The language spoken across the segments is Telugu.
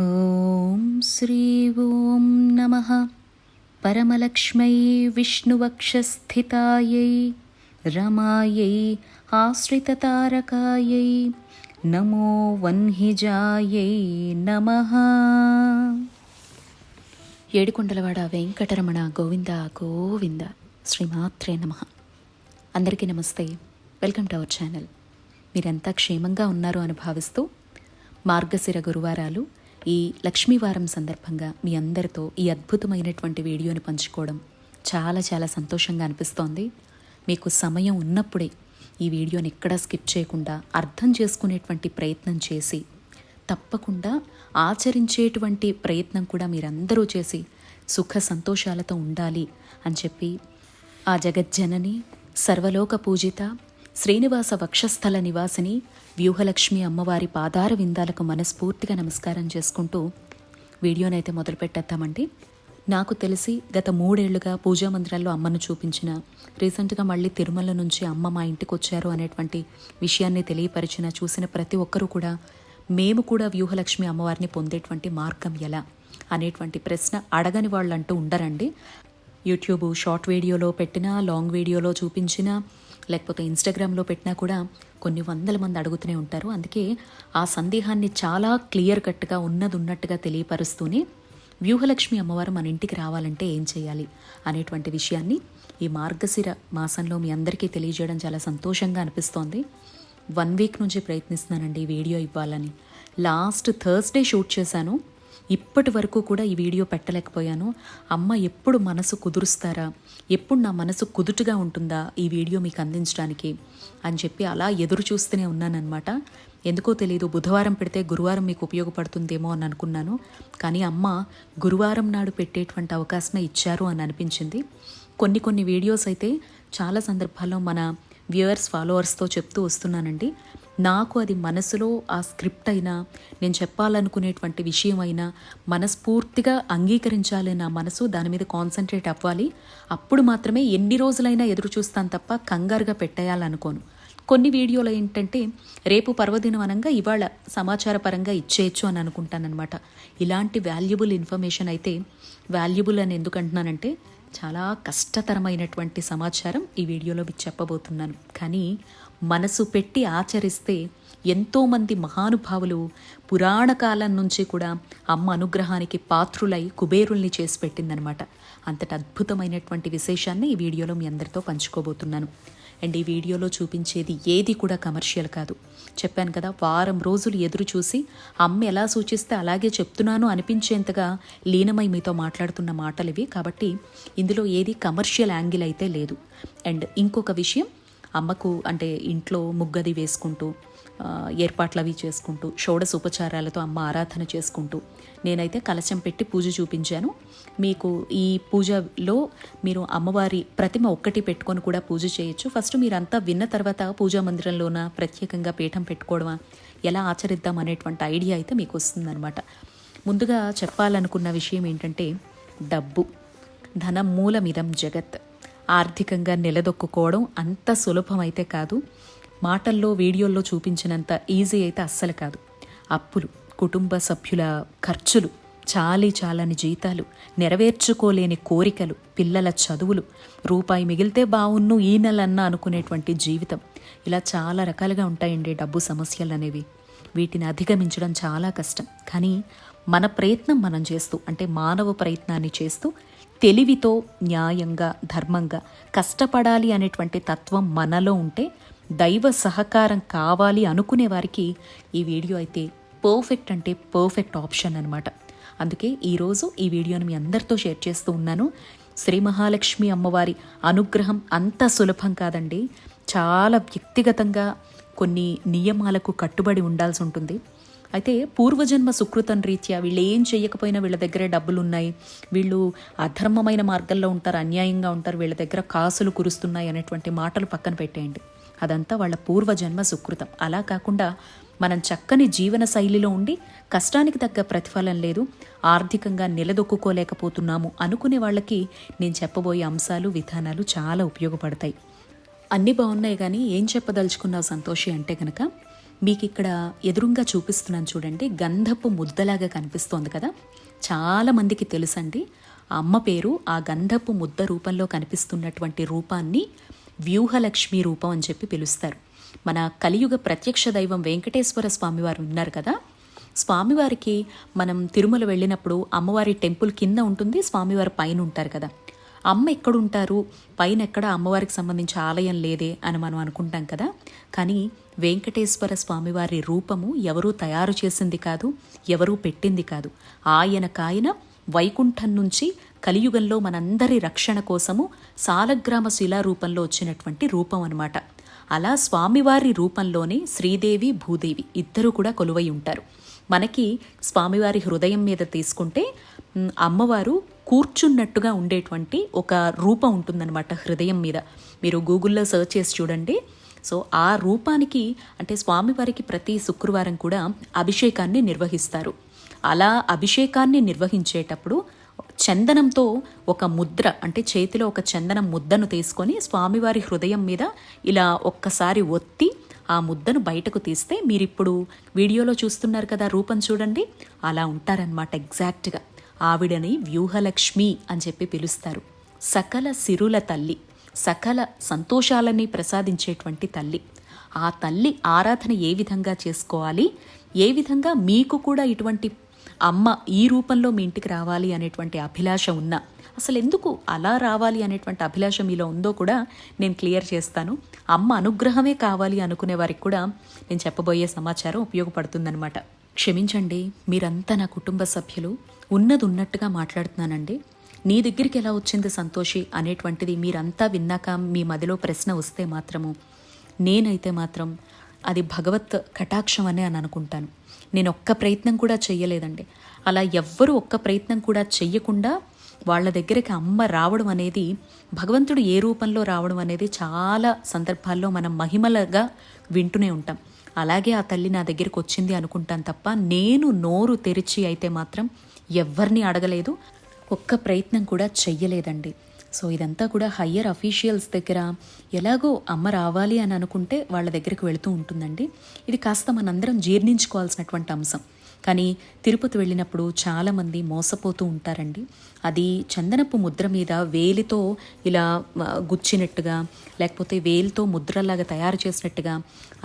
ॐ श्री ॐ नमः परमलक्ष्मै विष्णुवक्षस्थितायै रमायै आश्रिततारकायै नमो वह्निजायै नमः ఏడుకొండలవాడ వెంకటరమణ గోవింద గోవింద శ్రీమాత్రే నమ అందరికీ నమస్తే వెల్కమ్ టు అవర్ ఛానల్ మీరంతా క్షేమంగా ఉన్నారు అని భావిస్తూ మార్గశిర గురువారాలు ఈ లక్ష్మీవారం సందర్భంగా మీ అందరితో ఈ అద్భుతమైనటువంటి వీడియోని పంచుకోవడం చాలా చాలా సంతోషంగా అనిపిస్తోంది. మీకు సమయం ఉన్నప్పుడే ఈ వీడియోని ఎక్కడా స్కిప్ చేయకుండా అర్థం చేసుకునేటువంటి ప్రయత్నం చేసి తప్పకుండా ఆచరించేటువంటి ప్రయత్నం కూడా మీరందరూ చేసి సుఖ సంతోషాలతో ఉండాలి అని చెప్పి ఆ జగజ్జనని సర్వలోక పూజిత శ్రీనివాస వక్షస్థల నివాసిని వ్యూహలక్ష్మి అమ్మవారి పాదార విందాలకు మనస్ఫూర్తిగా నమస్కారం చేసుకుంటూ వీడియోనైతే మొదలు పెట్టేద్దామండి నాకు తెలిసి గత మూడేళ్ళుగా పూజా మందిరాల్లో అమ్మను చూపించిన రీసెంట్గా మళ్ళీ తిరుమల నుంచి అమ్మ మా ఇంటికి వచ్చారు అనేటువంటి విషయాన్ని తెలియపరిచిన చూసిన ప్రతి ఒక్కరూ కూడా మేము కూడా వ్యూహలక్ష్మి అమ్మవారిని పొందేటువంటి మార్గం ఎలా అనేటువంటి ప్రశ్న అడగని వాళ్ళు అంటూ ఉండరండి. యూట్యూబ్ షార్ట్ వీడియోలో పెట్టినా లాంగ్ వీడియోలో చూపించినా లేకపోతే ఇన్స్టాగ్రామ్లో పెట్టినా కూడా కొన్ని వందల మంది అడుగుతూనే ఉంటారు. అందుకే ఆ సందేహాన్ని చాలా క్లియర్ కట్గా ఉన్నది ఉన్నట్టుగా తెలియపరుస్తూనే వ్యూహలక్ష్మి అమ్మవారు మన ఇంటికి రావాలంటే ఏం చేయాలి అనేటువంటి విషయాన్ని ఈ మార్గశిర మాసంలో మీ అందరికీ తెలియజేయడం చాలా సంతోషంగా అనిపిస్తోంది. వన్ వీక్ నుంచి ప్రయత్నిస్తున్నానండి ఈ వీడియో ఇవ్వాలని. లాస్ట్ థర్స్డే షూట్ చేశాను. ఇప్పటి వరకు కూడా ఈ వీడియో పెట్టలేకపోయాను. అమ్మ ఎప్పుడు మనసు కుదురుస్తారా? ఎప్పుడు నా మనసు కుదుటుగా ఉంటుందా ఈ వీడియో మీకు అందించడానికి? అని చెప్పి అలా ఎదురు చూస్తూనే ఉన్నానన్నమాట. ఎందుకో తెలియదు బుధవారం పెడితే గురువారం మీకు ఉపయోగపడుతుందేమో అని అనుకున్నాను. కానీ అమ్మ గురువారం నాడు పెట్టేటువంటి అవకాశమే ఇచ్చారు అని అనిపించింది. కొన్ని కొన్ని వీడియోస్ అయితే చాలా సందర్భాల్లో మన వ్యూవర్స్ ఫాలోవర్స్తో చెప్తూ వస్తున్నానండి. నాకు అది మనసులో ఆ స్క్రిప్ట్ అయినా నేను చెప్పాలనుకునేటువంటి విషయం అయినా మనస్ఫూర్తిగా అంగీకరించాలి నా మనసు దాని మీద కాన్సన్ట్రేట్ అవ్వాలి. అప్పుడు మాత్రమే ఎన్ని రోజులైనా ఎదురు చూస్తాను తప్ప కంగారుగా పెట్టేయాలనుకోను. కొన్ని వీడియోలు ఏంటంటే రేపు పర్వదినం అనంగా ఇవాళ సమాచార పరంగా ఇచ్చేయచ్చు అని అనుకుంటానమాట ఇలాంటి వాల్యుబుల్ ఇన్ఫర్మేషన్ అయితే వాల్యుబుల్ అని ఎందుకు అంటున్నానంటే చాలా కష్టతరమైనటువంటి సమాచారం ఈ వీడియోలో మీకు చెప్పబోతున్నాను. కానీ మనసు పెట్టి ఆచరిస్తే ఎంతోమంది మహానుభావులు పురాణ కాలం నుంచి కూడా అమ్మ అనుగ్రహానికి పాత్రులై కుబేరుల్ని చేసి పెట్టిందనమాట అంతటి అద్భుతమైనటువంటి విశేషాన్ని ఈ వీడియోలో మీ అందరితో పంచుకోబోతున్నాను. అండ్ ఈ వీడియోలో చూపించేది ఏది కూడా కమర్షియల్ కాదు. చెప్పాను కదా వారం రోజులు ఎదురు చూసి అమ్మ ఎలా సూచిస్తే అలాగే చెప్తున్నాను అనిపించేంతగా లీనమై మీతో మాట్లాడుతున్న మాటలు ఇవి కాబట్టి ఇందులో ఏది కమర్షియల్ యాంగిల్ అయితే లేదు. అండ్ ఇంకొక విషయం అమ్మకు అంటే ఇంట్లో ముగ్గది వేసుకుంటూ ఏర్పాట్లు అవి చేసుకుంటూ షోడశ ఉపచారాలతో అమ్మ ఆరాధన చేసుకుంటూ నేనైతే కలశం పెట్టి పూజ చూపించాను. మీకు ఈ పూజలో మీరు అమ్మవారి ప్రతిమ ఒక్కటి పెట్టుకొని కూడా పూజ చేయొచ్చు. ఫస్ట్ మీరంతా విన్న తర్వాత పూజా మందిరంలోన ప్రత్యేకంగా పీఠం పెట్టుకోవడమా? ఎలా ఆచరిద్దాం అనేటువంటి ఐడియా అయితే మీకు వస్తుందన్నమాట. ముందుగా చెప్పాలనుకున్న విషయం ఏంటంటే డబ్బు. ధనం మూలమిదం జగత్. ఆర్థికంగా నిలదొక్కుకోవడం అంత సులభమైతే కాదు. మాటల్లో వీడియోల్లో చూపించినంత ఈజీ అయితే అస్సలు కాదు. అప్పులు కుటుంబ సభ్యుల ఖర్చులు చాలీ చాలని జీతాలు నెరవేర్చుకోలేని కోరికలు పిల్లల చదువులు రూపాయి మిగిలితే బావున్ను ఈ నెలన్నా అనుకునేటువంటి జీవితం. ఇలా చాలా రకాలుగా ఉంటాయండి డబ్బు సమస్యలు అనేవి. వీటిని అధిగమించడం చాలా కష్టం. కానీ మన ప్రయత్నం మనం చేస్తూ అంటే మానవ ప్రయత్నాన్ని చేస్తూ తెలివితో న్యాయంగా ధర్మంగా కష్టపడాలి అనేటువంటి తత్వం మనలో ఉంటే దైవ సహకారం కావాలి అనుకునే వారికి ఈ వీడియో అయితే పర్ఫెక్ట్ అంటే పర్ఫెక్ట్ ఆప్షన్ అనమాట అందుకే ఈరోజు ఈ వీడియోని మీ అందరితో షేర్ చేస్తూ ఉన్నాను. శ్రీ మహాలక్ష్మి అమ్మవారి అనుగ్రహం అంత సులభం కాదండి. చాలా వ్యక్తిగతంగా కొన్ని నియమాలకు కట్టుబడి ఉండాల్సి ఉంటుంది. అయితే పూర్వజన్మ సుకృతం రీత్యా వీళ్ళు ఏం చేయకపోయినా వీళ్ళ దగ్గరే డబ్బులు ఉన్నాయి వీళ్ళు అధర్మమైన మార్గంలో ఉంటారు అన్యాయంగా ఉంటారు వీళ్ళ దగ్గర కాసులు కురుస్తున్నాయి అనేటువంటి మాటలు పక్కన పెట్టేయండి. అదంతా వాళ్ళ పూర్వజన్మ సుకృతం. అలా కాకుండా మనం చక్కని జీవన శైలిలో ఉండి కష్టానికి తగ్గ ప్రతిఫలం లేదు ఆర్థికంగా నిలదొక్కుకోలేకపోతున్నాము అనుకునే వాళ్ళకి నేను చెప్పబోయే అంశాలు విధానాలు చాలా ఉపయోగపడతాయి. అన్నీ బాగున్నాయి కానీ ఏం చెప్పదలుచుకున్నావు సంతోషి అంటే కనుక మీకు ఇక్కడ ఎదురుగా చూపిస్తున్నాను చూడండి. గంధపు ముద్దలాగా కనిపిస్తోంది కదా. చాలామందికి తెలుసండి. ఆ అమ్మ పేరు ఆ గంధపు ముద్ద రూపంలో కనిపిస్తున్నటువంటి రూపాన్ని వ్యూహలక్ష్మి రూపం అని చెప్పి పిలుస్తారు. మన కలియుగ ప్రత్యక్ష దైవం వెంకటేశ్వర స్వామివారు ఉన్నారు కదా. స్వామివారికి మనం తిరుమల వెళ్ళినప్పుడు అమ్మవారి టెంపుల్ కింద ఉంటుంది స్వామివారి పైన ఉంటారు కదా. అమ్మ ఎక్కడుంటారు? పైన ఎక్కడ అమ్మవారికి సంబంధించి ఆలయం లేదే అని మనం అనుకుంటాం కదా. కానీ వెంకటేశ్వర స్వామివారి రూపము ఎవరూ తయారు చేసింది కాదు ఎవరూ పెట్టింది కాదు. ఆయన కాయన వైకుంఠం నుంచి కలియుగంలో మనందరి రక్షణ కోసము సాలగ్రామ శిలా రూపంలో వచ్చినటువంటి రూపం అనమాట అలా స్వామివారి రూపంలోనే శ్రీదేవి భూదేవి ఇద్దరు కూడా కొలువై ఉంటారు. మనకి స్వామివారి హృదయం మీద తీసుకుంటే అమ్మవారు కూర్చున్నట్టుగా ఉండేటువంటి ఒక రూపం ఉంటుందన్నమాట హృదయం మీద. మీరు గూగుల్లో సెర్చ్ చేసి చూడండి సో ఆ రూపానికి అంటే స్వామివారికి ప్రతి శుక్రవారం కూడా అభిషేకాన్ని నిర్వహిస్తారు. అలా అభిషేకాన్ని నిర్వహించేటప్పుడు చందనంతో ఒక ముద్ర అంటే చేతిలో ఒక చందనం ముద్దను తీసుకొని స్వామివారి హృదయం మీద ఇలా ఒక్కసారి ఒత్తి ఆ ముద్దను బయటకు తీస్తే మీరిప్పుడు వీడియోలో చూస్తున్నారు కదా రూపం చూడండి. అలా ఉంటారనమాట ఎగ్జాక్ట్గా. ఆవిడని వ్యూహలక్ష్మి అని చెప్పి పిలుస్తారు. సకల సిరుల తల్లి. సకల సంతోషాలని ప్రసాదించేటువంటి తల్లి. ఆ తల్లి ఆరాధన ఏ విధంగా చేసుకోవాలి? ఏ విధంగా మీకు కూడా ఇటువంటి అమ్మ ఈ రూపంలో మీ ఇంటికి రావాలి అనేటువంటి అభిలాష ఉన్నా? అసలు ఎందుకు అలా రావాలి అనేటువంటి అభిలాష మీలో ఉందో కూడా నేను క్లియర్ చేస్తాను. అమ్మ అనుగ్రహమే కావాలి అనుకునే వారికి కూడా నేను చెప్పబోయే సమాచారం ఉపయోగపడుతుందన్నమాట. క్షమించండి మీరంతా నా కుటుంబ సభ్యులు. ఉన్నది ఉన్నట్టుగా మాట్లాడుతున్నానండి. నీ దగ్గరికి ఎలా వచ్చింది సంతోషి అనేటువంటిది మీరంతా విన్నాక మీ మదిలో ప్రశ్న వస్తే మాత్రము. నేనైతే మాత్రం అది భగవత్ కటాక్షం అనే అని అనుకుంటాను. నేను ఒక్క ప్రయత్నం కూడా చెయ్యలేదండి. అలా ఎవ్వరూ ఒక్క ప్రయత్నం కూడా చెయ్యకుండా వాళ్ళ దగ్గరికి అమ్మ రావడం అనేది భగవంతుడు ఏ రూపంలో రావడం అనేది చాలా సందర్భాల్లో మనం మహిమలుగా వింటూనే ఉంటాం. అలాగే ఆ తల్లి నా దగ్గరికి వచ్చింది అనుకుంటాను తప్ప నేను నోరు తెరిచి అయితే మాత్రం ఎవ్వరిని అడగలేదు. ఒక్క ప్రయత్నం కూడా చెయ్యలేదండి. సో ఇదంతా కూడా హయ్యర్ అఫీషియల్స్ దగ్గర ఎలాగో అమ్మ రావాలి అని అనుకుంటే వాళ్ళ దగ్గరికి వెళుతూ ఉంటుందండి. ఇది కాస్త మనందరం జీర్ణించుకోవాల్సినటువంటి అంశం. కానీ తిరుపతి వెళ్ళినప్పుడు చాలామంది మోసపోతూ ఉంటారండి. అది చందనపు ముద్ర మీద వేలితో ఇలా గుచ్చినట్టుగా లేకపోతే వేలితో ముద్రలాగా తయారు చేసినట్టుగా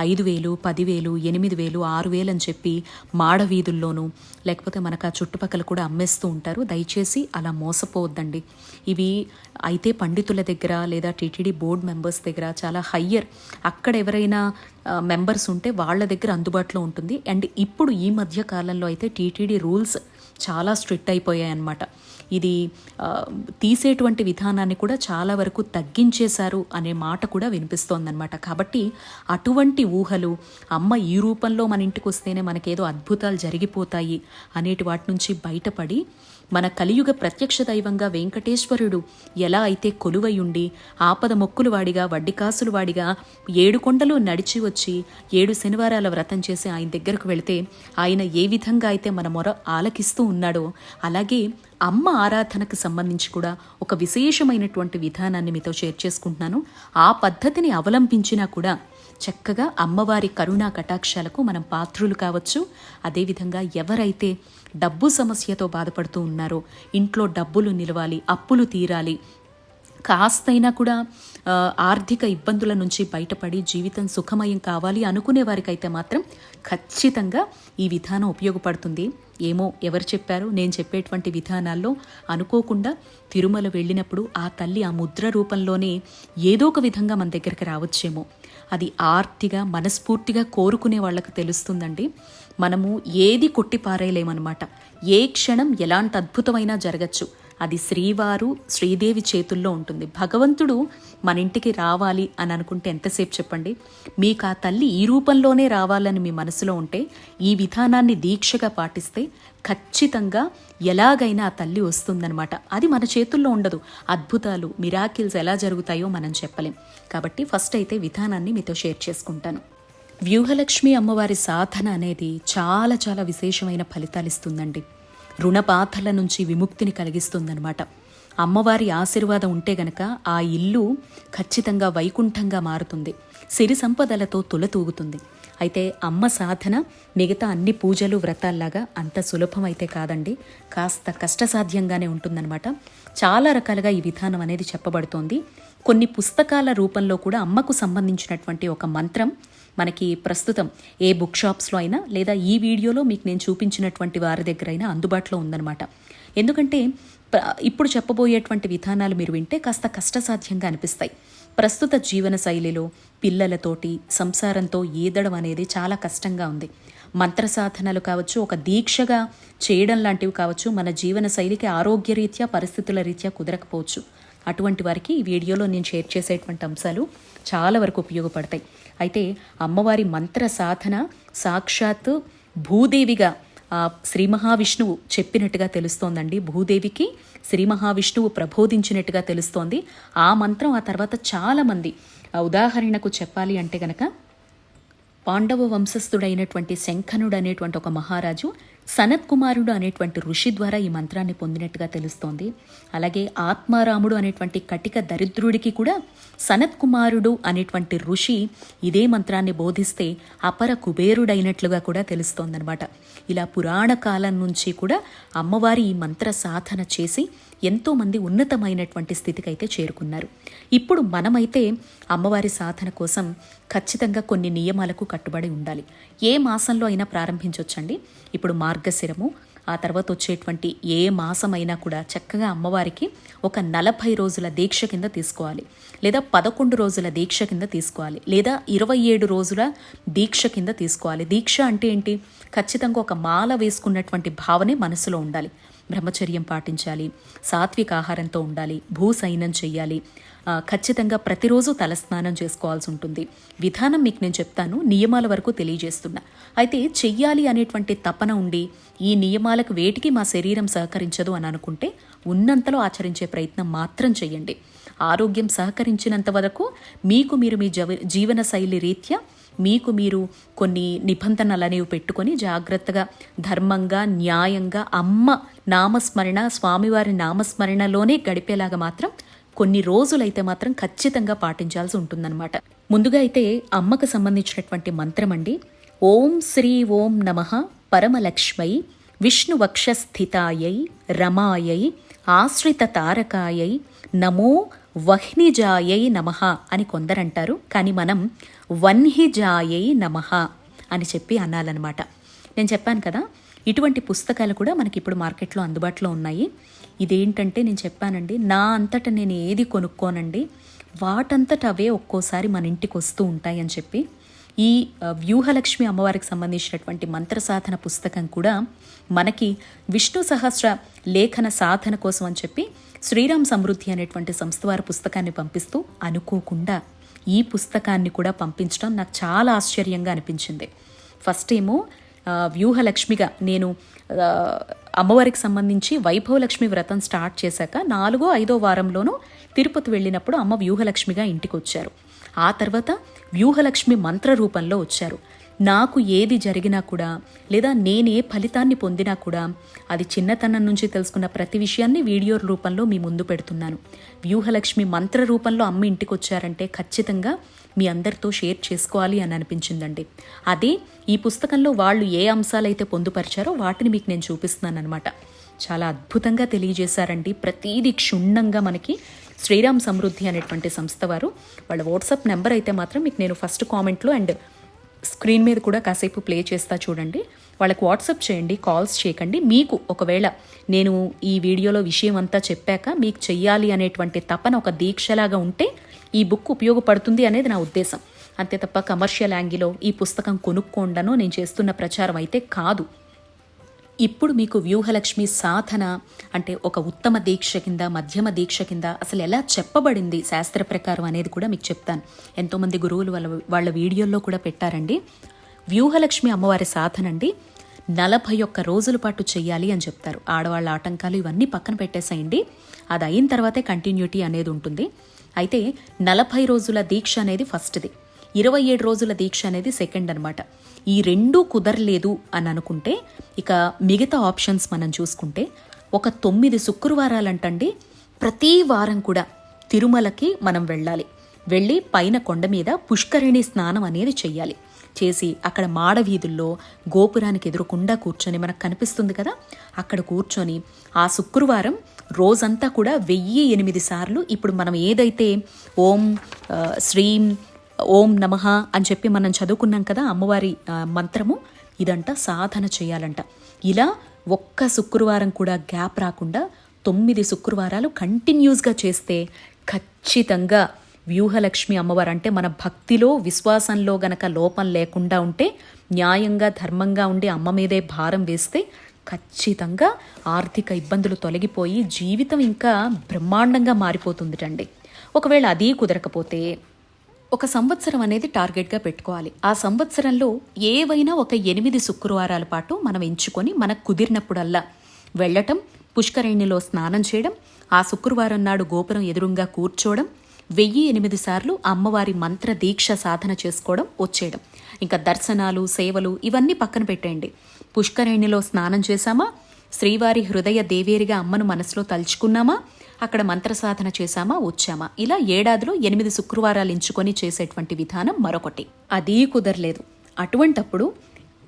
ఐదు వేలు పదివేలు ఎనిమిది వేలు ఆరు వేలు అని చెప్పి మాడ వీధుల్లోనూ లేకపోతే మనకు ఆ చుట్టుపక్కల కూడా అమ్మేస్తూ ఉంటారు. దయచేసి అలా మోసపోవద్దండి. ఇవి అయితే పండితుల దగ్గర లేదా టీటీడీ బోర్డ్ మెంబర్స్ దగ్గర చాలా హయ్యర్. అక్కడ ఎవరైనా మెంబర్స్ ఉంటే వాళ్ళ దగ్గర అందుబాటులో ఉంటుంది. అండ్ ఇప్పుడు ఈ మధ్య కాలంలో అయితే టీటీడీ రూల్స్ చాలా స్ట్రిక్ట్ అయిపోయాయి అన్నమాట ఇది తీసేటువంటి విధానాన్ని కూడా చాలా వరకు తగ్గించేశారు అనే మాట కూడా వినిపిస్తోందనమాట కాబట్టి అటువంటి ఊహలు అమ్మ ఈ రూపంలో మన ఇంటికి వస్తేనే మనకేదో అద్భుతాలు జరిగిపోతాయి అనేటి వాటి నుంచి బయటపడి మన కలియుగ ప్రత్యక్ష దైవంగా వెంకటేశ్వరుడు ఎలా అయితే కొలువై ఉండి ఆపద మొక్కులు వాడిగా వడ్డికాసులు వాడిగా ఏడు కొండలు నడిచి వచ్చి ఏడు శనివారాల వ్రతం చేసి ఆయన దగ్గరకు వెళితే ఆయన ఏ విధంగా అయితే మన మొర ఆలకిస్తూ ఉన్నాడో అలాగే అమ్మ ఆరాధనకు సంబంధించి కూడా ఒక విశేషమైనటువంటి విధానాన్ని మీతో షేర్ చేసుకుంటున్నాను. ఆ పద్ధతిని అవలంబించినా కూడా చక్కగా అమ్మవారి కరుణా కటాక్షాలకు మనం పాత్రులు కావచ్చు. అదేవిధంగా ఎవరైతే డబ్బు సమస్యతో బాధపడుతూ ఉన్నారో ఇంట్లో డబ్బులు నిలవాలి అప్పులు తీరాలి కాస్తైనా కూడా ఆర్థిక ఇబ్బందుల నుంచి బయటపడి జీవితం సుఖమయం కావాలి అనుకునే వారికైతే మాత్రం ఖచ్చితంగా ఈ విధానం ఉపయోగపడుతుంది. ఏమో ఎవరు చెప్పారు నేను చెప్పేటువంటి విధానాల్లో అనుకోకుండా తిరుమల వెళ్ళినప్పుడు ఆ తల్లి ఆ ముద్ర రూపంలోనే ఏదో ఒక విధంగా మన దగ్గరికి రావచ్చేమో. అది ఆర్తిగా మనస్ఫూర్తిగా కోరుకునే వాళ్ళకి తెలుస్తుందండి. మనము ఏది కొట్టిపారేయలేమన్నమాట ఏ క్షణం ఎలాంటి అద్భుతమైనా జరగచ్చు. అది శ్రీవారు శ్రీదేవి చేతుల్లో ఉంటుంది. భగవంతుడు మన ఇంటికి రావాలి అని అనుకుంటే ఎంతసేపు చెప్పండి? మీకు ఆ తల్లి ఈ రూపంలోనే రావాలని మీ మనసులో ఉంటే ఈ విధానాన్ని దీక్షగా పాటిస్తే ఖచ్చితంగా ఎలాగైనా ఆ తల్లి వస్తుందనమాట అది మన చేతుల్లో ఉండదు. అద్భుతాలు మిరాకిల్స్ ఎలా జరుగుతాయో మనం చెప్పలేం. కాబట్టి ఫస్ట్ అయితే విధానాన్ని మీతో షేర్ చేసుకుంటాను. వ్యూహలక్ష్మి అమ్మవారి సాధన అనేది చాలా చాలా విశేషమైన ఫలితాలు ఇస్తుందండి. రుణబాధల నుంచి విముక్తిని కలిగిస్తుందన్నమాట. అమ్మవారి ఆశీర్వాదం ఉంటే గనక ఆ ఇల్లు ఖచ్చితంగా వైకుంఠంగా మారుతుంది. సిరి సంపదలతో తులతూగుతుంది. అయితే అమ్మ సాధన మిగతా అన్ని పూజలు వ్రతాల్లాగా అంత సులభం అయితే కాదండి. కాస్త కష్టసాధ్యంగానే ఉంటుందన్నమాట. చాలా రకాలుగా ఈ విధానం అనేది చెప్పబడుతోంది. కొన్ని పుస్తకాల రూపంలో కూడా అమ్మకు సంబంధించినటువంటి ఒక మంత్రం మనకి ప్రస్తుతం ఏ బుక్ షాప్స్లో అయినా లేదా ఈ వీడియోలో మీకు నేను చూపించినటువంటి వారి దగ్గర అయినా అందుబాటులో ఉందన్నమాట. ఎందుకంటే ఇప్పుడు చెప్పబోయేటువంటి విధానాలు మీరు వింటే కాస్త కష్టసాధ్యంగా అనిపిస్తాయి. ప్రస్తుత జీవన శైలిలో పిల్లలతోటి సంసారంతో ఈదడం అనేది చాలా కష్టంగా ఉంది. మంత్ర సాధనలు కావచ్చు ఒక దీక్షగా చేయడం లాంటివి కావచ్చు మన జీవన శైలికి ఆరోగ్యరీత్యా పరిస్థితుల రీత్యా కుదరకపోవచ్చు. అటువంటి వారికి ఈ వీడియోలో నేను షేర్ చేసేటువంటి అంశాలు చాలా వరకు ఉపయోగపడతాయి. అయితే అమ్మవారి మంత్ర సాధన సాక్షాత్ భూదేవిగా శ్రీ మహావిష్ణువు చెప్పినట్టుగా తెలుస్తోందండి. భూదేవికి శ్రీ మహావిష్ణువు ప్రబోధించినట్టుగా తెలుస్తోంది. ఆ మంత్రం ఆ తర్వాత చాలామంది ఉదాహరణకు చెప్పాలి అంటే గనక పాండవ వంశస్థుడైనటువంటి శంఖనుడు అనేటువంటి ఒక మహారాజు సనత్ కుమారుడు అనేటువంటి ఋషి ద్వారా ఈ మంత్రాన్ని పొందినట్టుగా తెలుస్తోంది. అలాగే ఆత్మారాముడు అనేటువంటి కటిక దరిద్రుడికి కూడా సనత్ కుమారుడు అనేటువంటి ఋషి ఇదే మంత్రాన్ని బోధిస్తే అపర కుబేరుడైనట్లుగా కూడా తెలుస్తోందనమాట ఇలా పురాణ కాలం నుంచి కూడా అమ్మవారి ఈ మంత్ర సాధన చేసి ఎంతోమంది ఉన్నతమైనటువంటి స్థితికి అయితే చేరుకున్నారు. ఇప్పుడు మనమైతే అమ్మవారి సాధన కోసం ఖచ్చితంగా కొన్ని నియమాలకు కట్టుబడి ఉండాలి. ఏ మాసంలో అయినా ప్రారంభించవచ్చండి ఇప్పుడు మార్గశిరము ఆ తర్వాత వచ్చేటువంటి ఏ మాసమైనా కూడా చక్కగా అమ్మవారికి ఒక నలభై రోజుల దీక్ష కింద తీసుకోవాలి. లేదా పదకొండు రోజుల దీక్ష కింద తీసుకోవాలి. లేదా ఇరవై ఏడు రోజుల దీక్ష కింద తీసుకోవాలి. దీక్ష అంటే ఏంటి? ఖచ్చితంగా ఒక మాల వేసుకున్నటువంటి భావనే మనసులో ఉండాలి. బ్రహ్మచర్యం పాటించాలి సాత్విక ఆహారంతో ఉండాలి భూసైనం చేయాలి ఖచ్చితంగా ప్రతిరోజు తలస్నానం చేసుకోవాల్సి ఉంటుంది. విధానం మీకు నేను చెప్తాను నియమాల వరకు తెలియజేస్తున్నా. అయితే చెయ్యాలి అనేటువంటి తపన ఉండి ఈ నియమాలకు వేటికి మా శరీరం సహకరించదు అని అనుకుంటే ఉన్నంతలో ఆచరించే ప్రయత్నం మాత్రం చేయండి ఆరోగ్యం సహకరించినంత వరకు మీకు మీరు మీ జవ జీవన శైలి రీత్యా మీకు మీరు కొన్ని నిబంధనలు అనేవి పెట్టుకొని జాగ్రత్తగా ధర్మంగా న్యాయంగా అమ్మ నామస్మరణ స్వామివారి నామస్మరణలోనే గడిపేలాగా మాత్రం కొన్ని రోజులైతే మాత్రం ఖచ్చితంగా పాటించాల్సి ఉంటుందన్నమాట. ముందుగా అయితే అమ్మకు సంబంధించినటువంటి మంత్రం అండి. ఓం శ్రీ ఓం నమ పరమలక్ష్మై విష్ణువక్షస్థితాయై రమాయై ఆశ్రిత తారకాయై నమో వహ్నిజాయై నమః అని కొందరంటారు. కానీ మనం వన్హిజాయై నమ అని చెప్పి అనాలన్నమాట నేను చెప్పాను కదా ఇటువంటి పుస్తకాలు కూడా మనకి ఇప్పుడు మార్కెట్లో అందుబాటులో ఉన్నాయి. ఇదేంటంటే నేను చెప్పానండి నా అంతట నేను ఏది కొనుక్కోనండి వాటంతట అవే ఒక్కోసారి మన ఇంటికి వస్తూ ఉంటాయి అని చెప్పి ఈ వ్యూహలక్ష్మి అమ్మవారికి సంబంధించినటువంటి మంత్ర సాధన పుస్తకం కూడా మనకి విష్ణు సహస్ర లేఖన సాధన కోసం అని చెప్పి శ్రీరామ్ సమృద్ధి అనేటువంటి సంస్థ వారి పుస్తకాన్ని పంపిస్తూ అనుకోకుండా ఈ పుస్తకాన్ని కూడా పంపించడం నాకు చాలా ఆశ్చర్యంగా అనిపించింది. ఫస్ట్ ఏమో వ్యూహలక్ష్మిగా నేను అమ్మవారికి సంబంధించి వైభవలక్ష్మి వ్రతం స్టార్ట్ చేశాక నాలుగో ఐదో వారంలోనూ తిరుపతి వెళ్ళినప్పుడు అమ్మ వ్యూహలక్ష్మిగా ఇంటికి వచ్చారు ఆ తర్వాత వ్యూహలక్ష్మి మంత్ర రూపంలో వచ్చారు. నాకు ఏది జరిగినా కూడా లేదా నేనే ఫలితాన్ని పొందినా కూడా అది చిన్నతనం నుంచి తెలుసుకున్న ప్రతి విషయాన్ని వీడియో రూపంలో మీ ముందు పెడుతున్నాను. వ్యూహలక్ష్మి మంత్ర రూపంలో అమ్మ ఇంటికి వచ్చారంటే ఖచ్చితంగా మీ అందరితో షేర్ చేసుకోవాలి అని అనిపించిందండి. అదే ఈ పుస్తకంలో వాళ్ళు ఏ అంశాలైతే పొందుపరిచారో వాటిని మీకు నేను చూపిస్తున్నాను అనమాట చాలా అద్భుతంగా తెలియజేశారండి. ప్రతీది క్షుణ్ణంగా మనకి శ్రీరామ్ సమృద్ధి అనేటువంటి సంస్థ వారు. వాళ్ళ వాట్సాప్ నెంబర్ అయితే మాత్రం మీకు నేను ఫస్ట్ కామెంట్లో అండ్ స్క్రీన్ మీద కూడా కాసేపు ప్లే చేస్తా చూడండి. వాళ్ళకి వాట్సాప్ చేయండి కాల్స్ చేయకండి. మీకు ఒకవేళ నేను ఈ వీడియోలో విషయం అంతా చెప్పాక మీకు చెయ్యాలి అనేటువంటి తపన ఒక దీక్షలాగా ఉంటే ఈ బుక్ ఉపయోగపడుతుంది అనేది నా ఉద్దేశం. అంతే తప్ప కమర్షియల్ యాంగిలో ఈ పుస్తకం కొనుక్కోండనో నేను చేస్తున్న ప్రచారం అయితే కాదు. ఇప్పుడు మీకు వ్యూహలక్ష్మి సాధన అంటే ఒక ఉత్తమ దీక్ష కింద మధ్యమ దీక్ష కింద అసలు ఎలా చెప్పబడింది శాస్త్ర ప్రకారం అనేది కూడా మీకు చెప్తాను. ఎంతోమంది గురువులు వాళ్ళ వాళ్ళ వీడియోల్లో కూడా పెట్టారండి. వ్యూహలక్ష్మి అమ్మవారి సాధన అండి. నలభై ఒక్క రోజుల పాటు చెయ్యాలి అని చెప్తారు. ఆడవాళ్ళ ఆటంకాలు ఇవన్నీ పక్కన పెట్టేసేయండి. అది అయిన తర్వాతే కంటిన్యూటీ అనేది ఉంటుంది. అయితే నలభై రోజుల దీక్ష అనేది ఫస్ట్ది ఇరవై ఏడు రోజుల దీక్ష అనేది సెకండ్ అనమాట ఈ రెండూ కుదరలేదు అని అనుకుంటే ఇక మిగతా ఆప్షన్స్ మనం చూసుకుంటే ఒక తొమ్మిది శుక్రవారాలంటండి ప్రతి వారం కూడా తిరుమలకి మనం వెళ్ళాలి. వెళ్ళి పైన కొండ మీద పుష్కరిణి స్నానం అనేది చెయ్యాలి. చేసి అక్కడ మాడవీధుల్లో గోపురానికి ఎదురుకుండా కూర్చొని మనకు కనిపిస్తుంది కదా అక్కడ కూర్చొని ఆ శుక్రవారం రోజంతా కూడా వెయ్యి ఎనిమిది సార్లు ఇప్పుడు మనం ఏదైతే ఓం శ్రీం ఓం నమః అని చెప్పి మనం చదువుకున్నాం కదా అమ్మవారి మంత్రము. ఇదంట సాధన చేయాలంట. ఇలా ఒక్క శుక్రవారం కూడా గ్యాప్ రాకుండా తొమ్మిది శుక్రవారాలు కంటిన్యూస్గా చేస్తే ఖచ్చితంగా వ్యూహలక్ష్మి అమ్మవారు అంటే మన భక్తిలో విశ్వాసంలో గనక లోపం లేకుండా ఉంటే న్యాయంగా ధర్మంగా ఉండి అమ్మ మీదే భారం వేస్తే ఖచ్చితంగా ఆర్థిక ఇబ్బందులు తొలగిపోయి జీవితం ఇంకా బ్రహ్మాండంగా మారిపోతుందిటండి. ఒకవేళ అది కుదరకపోతే ఒక సంవత్సరం అనేది టార్గెట్గా పెట్టుకోవాలి. ఆ సంవత్సరంలో ఏవైనా ఒక ఎనిమిది శుక్రవారాల పాటు మనం ఎంచుకొని మనకు కుదిరినప్పుడల్లా వెళ్ళటం పుష్కరిణిలో స్నానం చేయడం ఆ శుక్రవారం నాడు గోపురం ఎదురుంగా కూర్చోవడం వెయ్యి ఎనిమిది సార్లు అమ్మవారి మంత్ర దీక్ష సాధన చేసుకోవడం వచ్చేయడం. ఇంకా దర్శనాలు సేవలు ఇవన్నీ పక్కన పెట్టేయండి. పుష్కరిణిలో స్నానం చేశామా? శ్రీవారి హృదయ దేవేరిగా అమ్మను మనసులో తలుచుకున్నామా? అక్కడ మంత్ర సాధన చేశామా? వచ్చామా? ఇలా ఏడాదిలో ఎనిమిది శుక్రవారాలు ఎంచుకొని చేసేటువంటి విధానం మరొకటి. అదీ కుదరలేదు. అటువంటప్పుడు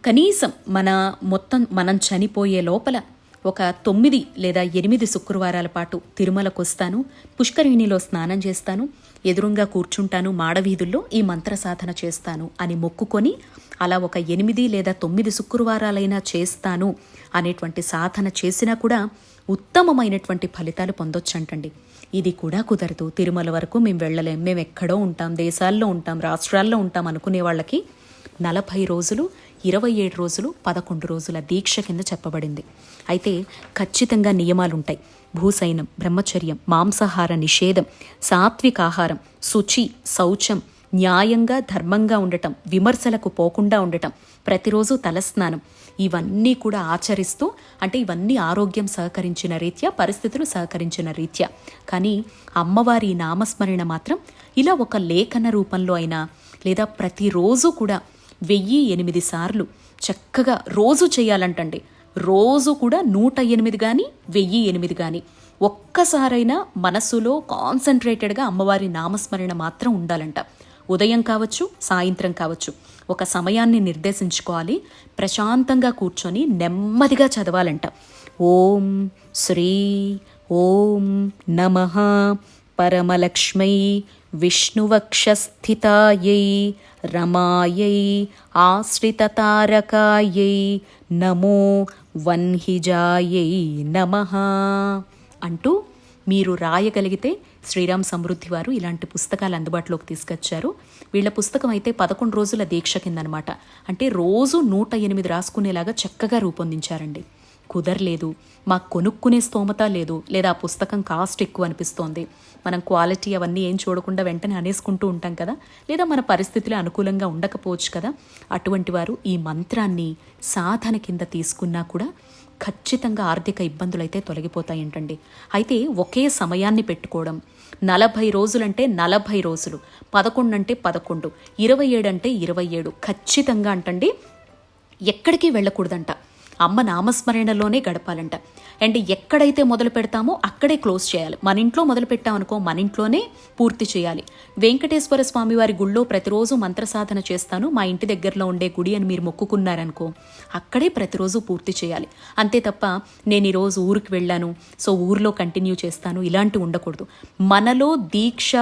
కనీసం మన మొత్తం మనం చనిపోయే లోపల ఒక తొమ్మిది లేదా ఎనిమిది శుక్రవారాల పాటు తిరుమలకు వస్తాను పుష్కరిణిలో స్నానం చేస్తాను ఎదురుంగా కూర్చుంటాను మాడవీధుల్లో ఈ మంత్ర సాధన చేస్తాను అని మొక్కుకొని అలా ఒక ఎనిమిది లేదా తొమ్మిది శుక్రవారాలైనా చేస్తాను అనేటువంటి సాధన చేసినా కూడా ఉత్తమమైనటువంటి ఫలితాలు పొందొచ్చంటండి. ఇది కూడా కుదరదు. తిరుమల వరకు మేము వెళ్ళలేం. మేము ఎక్కడో ఉంటాం. దేశాల్లో ఉంటాం. రాష్ట్రాల్లో ఉంటాం అనుకునే వాళ్ళకి నలభై రోజులు ఇరవై ఏడు రోజులు పదకొండు రోజుల దీక్ష కింద చెప్పబడింది. అయితే ఖచ్చితంగా నియమాలుంటాయి. భూసైనం బ్రహ్మచర్యం మాంసాహార నిషేధం సాత్విక ఆహారం శుచి శౌచం న్యాయంగా ధర్మంగా ఉండటం విమర్శలకు పోకుండా ఉండటం ప్రతిరోజు తలస్నానం ఇవన్నీ కూడా ఆచరిస్తూ అంటే ఇవన్నీ ఆరోగ్యం సహకరించిన రీత్యా పరిస్థితులు సహకరించిన రీత్యా. కానీ అమ్మవారి నామస్మరణ మాత్రం ఇలా ఒక లేఖన రూపంలో అయినా లేదా ప్రతిరోజు కూడా వెయ్యి ఎనిమిది సార్లు చక్కగా రోజు చేయాలంటండి. రోజు కూడా నూట ఎనిమిది కానీ వెయ్యి ఎనిమిది కానీ ఒక్కసారైనా మనస్సులో కాన్సన్ట్రేటెడ్గా అమ్మవారి నామస్మరణ మాత్రం ఉండాలంట. ఉదయం కావచ్చు సాయంత్రం కావచ్చు. ఒక సమయాన్ని నిర్దేశించుకోవాలి. ప్రశాంతంగా కూర్చొని నెమ్మదిగా చదవాలంట. ఓం శ్రీ ఓం నమ. పరమలక్ష్మై విష్ణువక్షస్థితాయై రమాయై ఆశ్రితతారకాయై నమో వన్హిజాయై నమ అంటూ మీరు రాయగలిగితే శ్రీరామ్ సమృద్ధి వారు ఇలాంటి పుస్తకాలు అందుబాటులోకి తీసుకొచ్చారు. వీళ్ళ పుస్తకం అయితే పదకొండు రోజుల దీక్ష కిందనమాట. అంటే రోజు నూట ఎనిమిది రాసుకునేలాగా చక్కగా రూపొందించారండి. కుదరలేదు. మాకు కొనుక్కునే స్తోమత లేదు. లేదా ఆ పుస్తకం కాస్ట్ ఎక్కువ అనిపిస్తోంది. మనం క్వాలిటీ అవన్నీ ఏం చూడకుండా వెంటనే అనేసుకుంటూ ఉంటాం కదా. లేదా మన పరిస్థితులు అనుకూలంగా ఉండకపోవచ్చు కదా. అటువంటి వారు ఈ మంత్రాన్ని సాధన కింద తీసుకున్నా కూడా ఖచ్చితంగా ఆర్థిక ఇబ్బందులు అయితే తొలగిపోతాయంటండి. అయితే ఒకే సమయాన్ని పెట్టుకోవడం నలభై రోజులంటే నలభై రోజులు పదకొండు అంటే పదకొండు ఇరవై ఏడు అంటే ఇరవై ఏడు ఖచ్చితంగా అంటండి ఎక్కడికి వెళ్ళకూడదంట. అమ్మ నామస్మరణలోనే గడపాలంట. అండ్ ఎక్కడైతే మొదలు పెడతామో అక్కడే క్లోజ్ చేయాలి. మన ఇంట్లో మొదలు పెట్టామనుకో మన ఇంట్లోనే పూర్తి చేయాలి. వెంకటేశ్వర స్వామి వారి గుళ్ళో ప్రతిరోజు మంత్ర సాధన చేస్తాను. మా ఇంటి దగ్గరలో ఉండే గుడి అని మీరు మొక్కుకున్నారనుకో అక్కడే ప్రతిరోజు పూర్తి చేయాలి. అంతే తప్ప నేను ఈరోజు ఊరికి వెళ్ళాను. సో ఊర్లో కంటిన్యూ చేస్తాను. ఇలాంటివి ఉండకూడదు. మనలో దీక్ష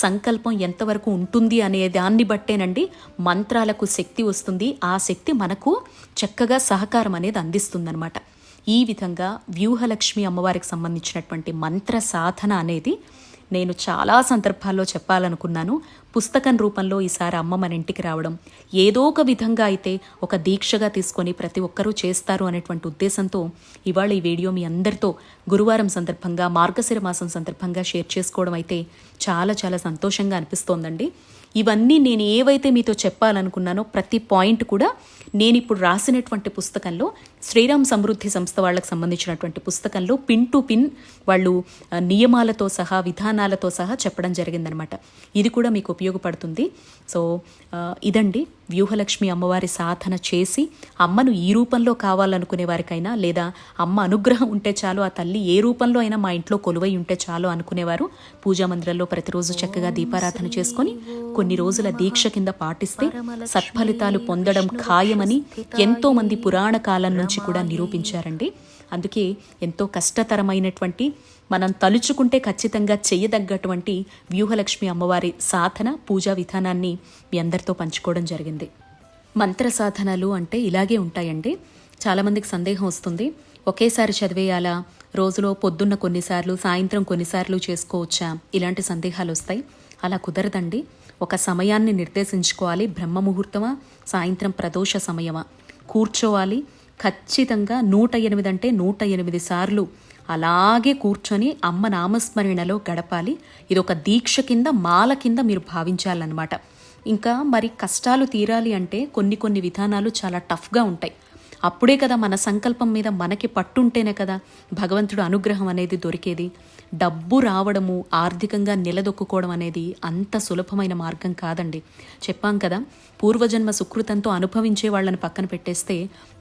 సంకల్పం ఎంతవరకు ఉంటుంది అనే దాన్ని బట్టేనండి మంత్రాలకు శక్తి వస్తుంది. ఆ శక్తి మనకు చక్కగా సహకారం అనేది అందిస్తుందన్నమాట. ఈ విధంగా వ్యూహలక్ష్మి అమ్మవారికి సంబంధించినటువంటి మంత్ర సాధన అనేది నేను చాలా సందర్భాల్లో చెప్పాలనుకున్నాను. పుస్తకం రూపంలో ఈసారి అమ్మ మన ఇంటికి రావడం. ఏదో ఒక విధంగా అయితే ఒక దీక్షగా తీసుకొని ప్రతి ఒక్కరూ చేస్తారు అనేటువంటి ఉద్దేశంతో ఇవాళ ఈ వీడియో మీ అందరితో గురువారం సందర్భంగా మార్గశిర మాసం సందర్భంగా షేర్ చేసుకోవడం అయితే చాలా చాలా సంతోషంగా అనిపిస్తోందండి. ఇవన్నీ నేను ఏవైతే మీతో చెప్పాలనుకున్నానో ప్రతి పాయింట్ కూడా నేను ఇప్పుడు రాసినటువంటి పుస్తకంలో శ్రీరామ్ సమృద్ధి సంస్థ వాళ్ళకి సంబంధించినటువంటి పుస్తకంలో పిన్ టు పిన్ వాళ్ళు నియమాలతో సహా విధానాలతో సహా చెప్పడం జరిగిందనమాట ఇది కూడా మీకు ఉపయోగపడుతుంది. సో ఇదండి. వ్యూహలక్ష్మి అమ్మవారి సాధన చేసి అమ్మను ఈ రూపంలో కావాలనుకునే వారికైనా లేదా అమ్మ అనుగ్రహం ఉంటే చాలు ఆ తల్లి ఏ రూపంలో అయినా మా ఇంట్లో కొలువై ఉంటే చాలు అనుకునేవారు. పూజా మందిరంలో ప్రతిరోజు చక్కగా దీపారాధన చేసుకొని కొన్ని రోజుల దీక్ష కింద పాటిస్తే సత్ఫలితాలు పొందడం ఖాయమని ఎంతో మంది పురాణ కాలం నుంచి కూడా నిరూపించారండి. అందుకే ఎంతో కష్టతరమైనటువంటి మనం తలుచుకుంటే ఖచ్చితంగా చెయ్యదగ్గటువంటి వ్యూహలక్ష్మి అమ్మవారి సాధన పూజా విధానాన్ని మీ అందరితో పంచుకోవడం జరిగింది. మంత్ర సాధనలు అంటే ఇలాగే ఉంటాయండి. చాలామందికి సందేహం వస్తుంది. ఒకేసారి చదివేయాలా? రోజులో పొద్దున్న కొన్నిసార్లు సాయంత్రం కొన్నిసార్లు చేసుకోవచ్చా? ఇలాంటి సందేహాలు వస్తాయి. అలా కుదరదండి. ఒక సమయాన్ని నిర్దేశించుకోవాలి. బ్రహ్మ ముహూర్తమా? సాయంత్రం ప్రదోష సమయమా? కూర్చోవాలి. ఖచ్చితంగా నూట ఎనిమిది అంటే నూట ఎనిమిది సార్లు అలాగే కూర్చొని అమ్మ నామస్మరణలో గడపాలి. ఇది ఒక దీక్ష కింద మాల కింద మీరు భావించాలన్నమాట. ఇంకా మరి కష్టాలు తీరాలి అంటే కొన్ని కొన్ని విధానాలు చాలా టఫ్గా ఉంటాయి. అప్పుడే కదా మన సంకల్పం మీద మనకి పట్టుంటేనే కదా భగవంతుడు అనుగ్రహం అనేది దొరికేది. డబ్బు రావడము ఆర్థికంగా నిలదొక్కుకోవడం అనేది అంత సులభమైన మార్గం కాదండి. చెప్పాం కదా పూర్వజన్మ సుకృతంతో అనుభవించే వాళ్ళని పక్కన పెట్టేస్తే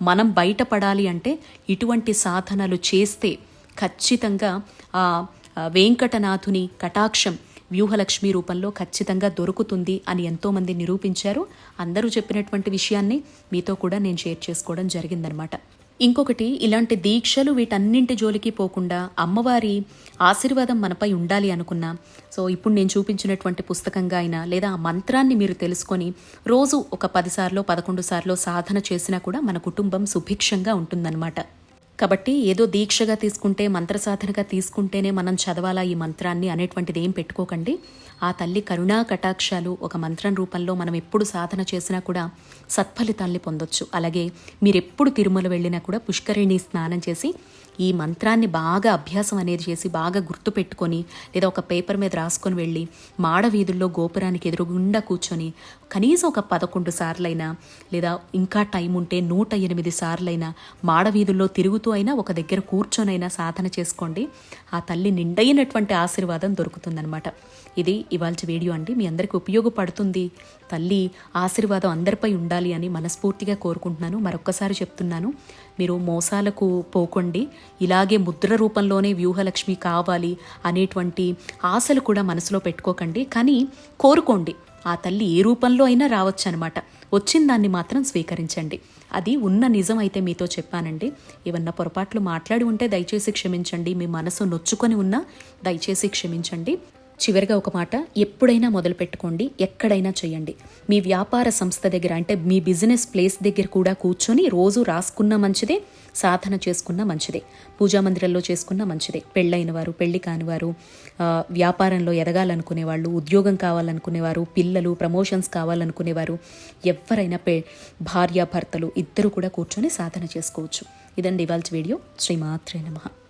మనం బయటపడాలి అంటే ఇటువంటి సాధనలు చేస్తే ఖచ్చితంగా ఆ వెంకటనాథుని కటాక్షం వ్యూహలక్ష్మి రూపంలో ఖచ్చితంగా దొరుకుతుంది అని ఎంతోమంది నిరూపించారు. అందరూ చెప్పినటువంటి విషయాన్ని మీతో కూడా నేను షేర్ చేసుకోవడం జరిగిందనమాట ఇంకొకటి ఇలాంటి దీక్షలు వీటన్నింటి జోలికి పోకుండా అమ్మవారి ఆశీర్వాదం మనపై ఉండాలి అనుకున్నా సో ఇప్పుడు నేను చూపించినటువంటి పుస్తకంగా అయినా లేదా ఆ మంత్రాన్ని మీరు తెలుసుకొని రోజు ఒక పదిసార్లు పదకొండు సార్లు సాధన చేసినా కూడా మన కుటుంబం సుభిక్షంగా ఉంటుందన్నమాట. కాబట్టి ఏదో దీక్షగా తీసుకుంటే మంత్ర సాధనగా తీసుకుంటేనే మనం చదవాలా ఈ మంత్రాన్ని అనేటువంటిది ఏం పెట్టుకోకండి. ఆ తల్లి కరుణా కటాక్షాలు ఒక మంత్రం రూపంలో మనం ఎప్పుడు సాధన చేసినా కూడా సత్ఫలితాల్ని పొందొచ్చు. అలాగే మీరు ఎప్పుడు తిరుమల వెళ్ళినా కూడా పుష్కరిణి స్నానం చేసి ఈ మంత్రాన్ని బాగా అభ్యాసం అనేది చేసి బాగా గుర్తుపెట్టుకొని లేదా ఒక పేపర్ మీద రాసుకొని వెళ్ళి మాడవీధుల్లో గోపురానికి ఎదురుగుండా కూర్చొని కనీసం ఒక పదకొండు సార్లైనా లేదా ఇంకా టైం ఉంటే నూట ఎనిమిది సార్లైనా మాడవీధుల్లో తిరుగుతూ అయినా ఒక దగ్గర కూర్చొనైనా సాధన చేసుకోండి. ఆ తల్లి నిండైనటువంటి ఆశీర్వాదం దొరుకుతుందనమాట ఇది ఇవాళ వీడియో అండి. మీ అందరికీ ఉపయోగపడుతుంది. తల్లి ఆశీర్వాదం అందరిపై ఉండాలి అని మనస్ఫూర్తిగా కోరుకుంటున్నాను. మరొక్కసారి చెప్తున్నాను. మీరు మోసాలకు పోకండి. ఇలాగే ముద్ర రూపంలోనే వ్యూహలక్ష్మి కావాలి అనేటువంటి ఆశలు కూడా మనసులో పెట్టుకోకండి. కానీ కోరుకోండి. ఆ తల్లి ఏ రూపంలో అయినా రావచ్చనమాట వచ్చిన దాన్ని మాత్రం స్వీకరించండి. అది ఉన్న నిజం అయితే మీతో చెప్పానండి. ఏమన్నా పొరపాట్లు మాట్లాడి ఉంటే దయచేసి క్షమించండి. మీ మనసు నొచ్చుకొని ఉన్నా దయచేసి క్షమించండి. చివరిగా ఒక మాట ఎప్పుడైనా మొదలు పెట్టుకోండి ఎక్కడైనా చేయండి. మీ వ్యాపార సంస్థ దగ్గర అంటే మీ బిజినెస్ ప్లేస్ దగ్గర కూడా కూర్చొని రోజు రాసుకున్న మంచిదే సాధన చేసుకున్న మంచిదే పూజా మందిరంలో చేసుకున్న మంచిదే పెళ్ళైన వారు పెళ్ళి కానివారు వ్యాపారంలో ఎదగాలనుకునే వాళ్ళు ఉద్యోగం కావాలనుకునేవారు పిల్లలు ప్రమోషన్స్ కావాలనుకునేవారు ఎవరైనా పె భార్య భర్తలు ఇద్దరు కూడా కూర్చొని సాధన చేసుకోవచ్చు. ఇదండి ఇవాళ వీడియో. శ్రీమాత్రే నమః.